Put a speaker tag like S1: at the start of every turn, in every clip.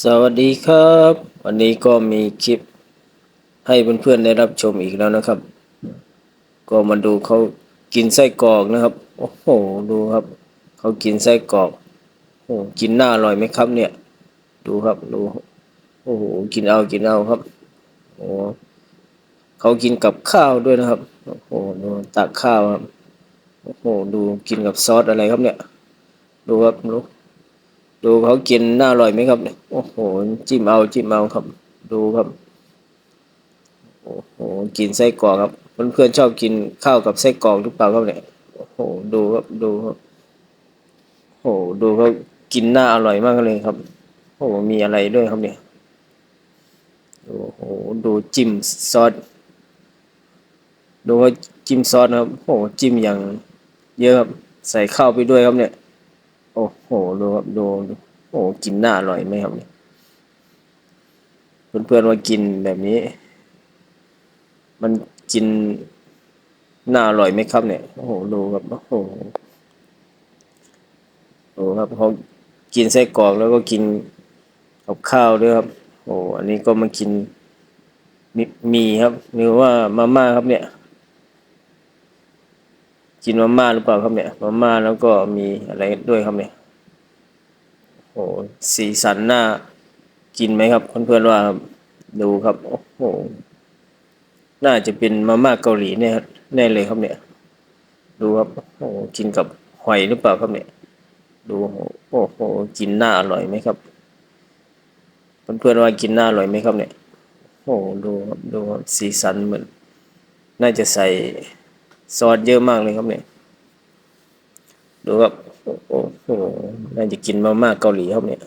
S1: สวัสดีครับ วันนี้ก็มีคลิปให้เพื่อนๆได้รับชมอีกแล้วนะครับ ก็มาดูเขากินไส้กรอกนะครับโอ้โหดูครับเขากินไส้กรอกโอ้หกินหน้าอร่อยไหมครับ เนี่ย ดูครับดูโอ้โหกินเอากินเอาครับโอ้เขากินกับข้าวด้วยนะครับโอ้โหดูตักข้าวครับโอ้โหดูกินกับซอสอะไรครับเนี่ย ดูครับดู ดูเขากินน่าอร่อยไหมครับเนี่ยโอ้โหจิ้มเอาจิ้มเอาครับ ดูครับโอ้โหกินไส้กรอกครับเพื่อนๆชอบกินข้าวกับไส้กรอกหรือเปล่าครับเนี่ยโอ้โหดูครับดูครับโอ้โหดูเขากินน่าอร่อยมากเลยครับโอ้โหมีอะไรด้วยครับเนี่ยโอ้โหดูจิ้มซอสดูว่าจิ้มซอสครับโอ้โหจิ้มอย่างเยอะครับใส่ข้าวไปด้วยครับเนี่ย โอ้โห ดูครับดู โอ้โกินน่าอร่อยไหมครับเนี่ยเพื่อนๆว่ากินแบบนี้ มันกินน่าอร่อยไหมครับเนี่ย โอ้โห ดูครับ โอ้โหดูครับเขากินไส้กรอกแล้วก็กินกับข้าวด้วยครับ โอ้ อันนี้ก็มากินมีมีครับ หรือว่ามาม่าครับเนี่ย กินมาม่าหรือเปล่าครับเนี่ยมาม่าแล้วก็มีอะไรด้วยครับเนี่ยโอ้สีสันน่ากินไหมครับเพื่อนๆว่าดูครับโอ้โหน่าจะเป็นมาม่าเกาหลีเนี่ยครับแน่เลยครับเนี่ย ดูครับโอ้กินกับหอยหรือเปล่าครับเนี่ย ดูโอ้โหกินหน่าอร่อยไหมครับเพื่อนๆว่ากินหน่าอร่อยไหมครับเนี่ยโอ้ดูครับดูครับสีสันเหมือน น่าจะใส่ ซอสเยอะมากเลยครับเนี่ยดูครับโอ้โหน่าจะกินมาม่าเกาหลีครับเนี่ย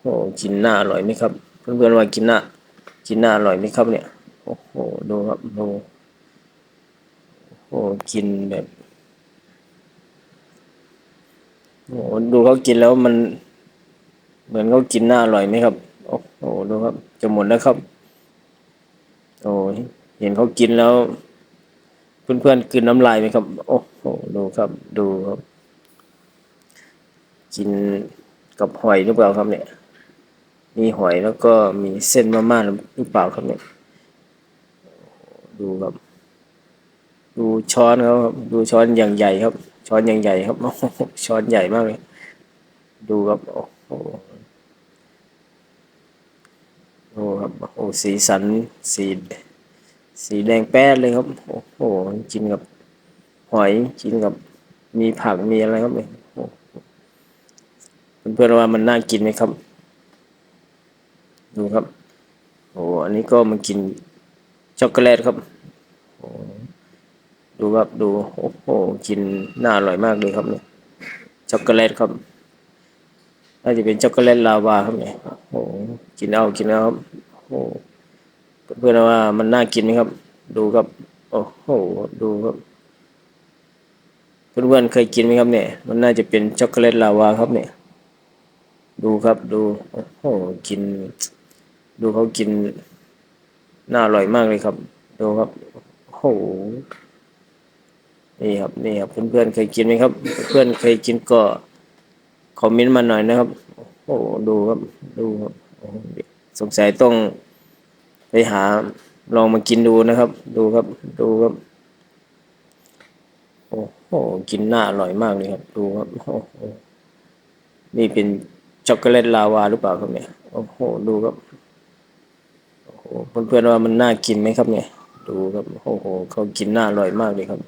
S1: โอ้กินหน้าอร่อยไหมครับ เพื่อนๆว่ากินหน้ากินหน้าอร่อยไหมครับเนี่ยโอ้โหดูครับดูโอ้กินแบบโอ้ดูเขากินแล้วมัน เหมือนเขากินหน้าอร่อยไหมครับ โอ้โหดูครับจะหมดแล้วครับ โอ้ เห็นเขากินแล้ว เพื่อนๆกินน้ำลายไหมครับ โอ้โหดูครับ ดูครับ กินกับหอยหรือเปล่าครับเนี่ย มีหอยแล้วก็มีเส้นมาม่าหรือเปล่าครับเนี่ย ดูครับ ดูช้อนครับ ดูช้อนอย่างใหญ่ครับ ช้อนอย่างใหญ่ครับช้อนใหญ่มากเลย ดูครับ โอ้โหโอ้ครับ โอ้สีสันสี สีแดงแป๊ดเลยครับ โอ้โหกินกับหอยกินกับมีผักมีอะไรครับเนี่ยโอ้โหเพื่อนๆว่ามันน่ากินไหมครับ ดูครับ โอ้อันนี้ก็มากินช็อกโกแลตครับดูครับดูโอ้โหกินน่าอร่อยมากเลยครับเนี่ยช็อกโกแลตครับน่าจะเป็นช็อกโกแลตลาวาครับเนี่ยโอ้กินเอากินเอาครับโอ้ เพื่อนว่ามันน่ากินไหมครับ ดูครับ โอ้โห ดูครับ เพื่อนๆเคยกินไหมครับเนี่ย มันน่าจะเป็นช็อกโกแลตลาวาครับเนี่ย ดูครับดู โอ้โห กิน ดูเขากิน น่าอร่อยมากเลยครับ ดูครับ โอ้โห นี่ครับ นี่ครับ เพื่อนๆเคยกินไหมครับ เพื่อนเคยกินก็คอมเมนต์มาหน่อยนะครับ โอ้โห ดูครับ ดูครับ สงสัยต้อง ไปหาลองมากินดูนะครับ ดูครับ ดูครับ โอ้โหกินหน้าอร่อยมากเลยครับ ดูครับโอ้โหนี่เป็นช็อกโกแลตลาวาหรือเปล่าครับเนี่ยโอ้โหดูครับโอ้โหเพื่อนๆว่ามันน่ากินไหมครับเนี่ย ดูครับโอ้โหเขากินหน้าอร่อยมากเลยครับ